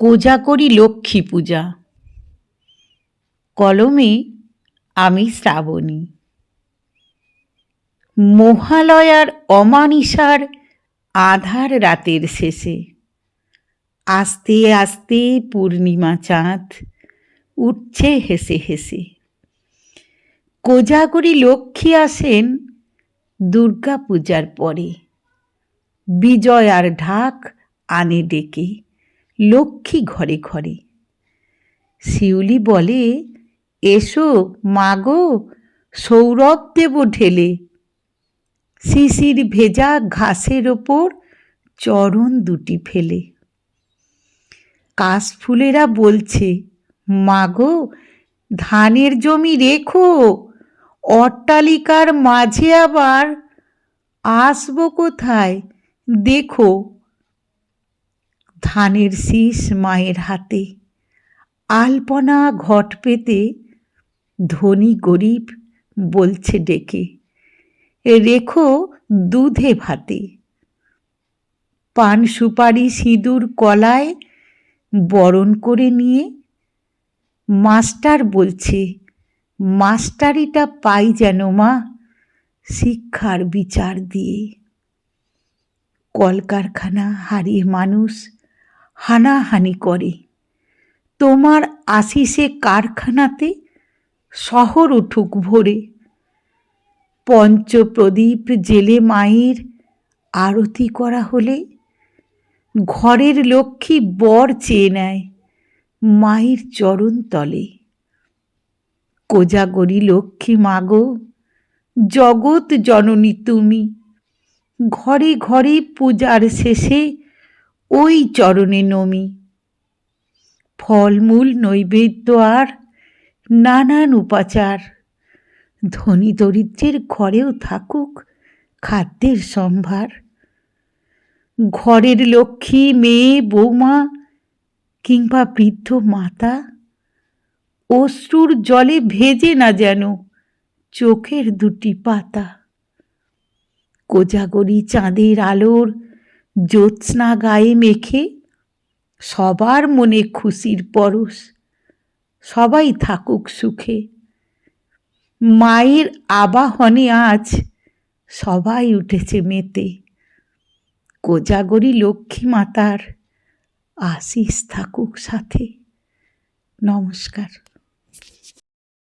কোজাগরী লক্ষ্মী পূজা। কলমে আমি শ্রাবণী। মহালয়ার অমানিসার আধার রাতের শেষে। আস্তে আস্তে পূর্ণিমা চাঁদ উঠছে হেসে হেসে। কোজাগরী লক্ষ্মী আসেন দুর্গা পূজার পরে। বিজয় আর ঢাক আনে ডেকে। লক্ষ্মী ঘরে ঘরে। শিউলি বলে, এসো মাগো সৌরভ দেব ঢেলে। শিশির ভেজা ঘাসের ওপর চরণ দুটি ফেলে। কাশফুলেরা বলছে মাগো ধানের জমি রেখো, অট্টালিকার মাঝে আবার আসব কোথায়? দেখো। ধানের শীষ মায়ের হাতে। আলপনা ঘট পেতে ধনী গরিব বলছে ডেকে, রেখো দুধে ভাতে পান সুপারি সিঁদুর কলায় বরণ করে নিয়ে মাস্টার বলছে, মাস্টারিটা পাই যেন মা শিক্ষার বিচার দিয়ে। কলকারখানা হারিয়ে মানুষ হানাহানি করে। তোমার আশিসে কারখানাতে শহর উঠুক ভরে। পঞ্চপ্রদীপ জেলে মায়ের আরতি করা হলে ঘরের লক্ষ্মী বর চেয়ে নেয় মায়ের চরণ তলে। কোজাগরী লক্ষ্মী মাগো, জগৎ জননী তুমি। ঘরে ঘরে পূজার শেষে ওই চরণে নমি। ফলমূল নৈবেদ্য আর নানান উপাচার। ধনী দরিদ্রের ঘরেও থাকুক খাদ্যের সম্ভার। ঘরের লক্ষ্মী, মেয়ে, বৌমা কিংবা বৃদ্ধ মাতা, অশ্রুর জলে ভেজে না যেন চোখের দুটি পাতা। কোজাগরি চাঁদের আলোর জ্যোৎস্না গায়ে মেখে সবার মনে খুশির পরশ, সবাই থাকুক সুখে। মায়ের আবাহনে আজ সবাই উঠেছে মেতে। কোজাগরি লক্ষ্মী মাতার আশিস থাকুক সাথে। নমস্কার।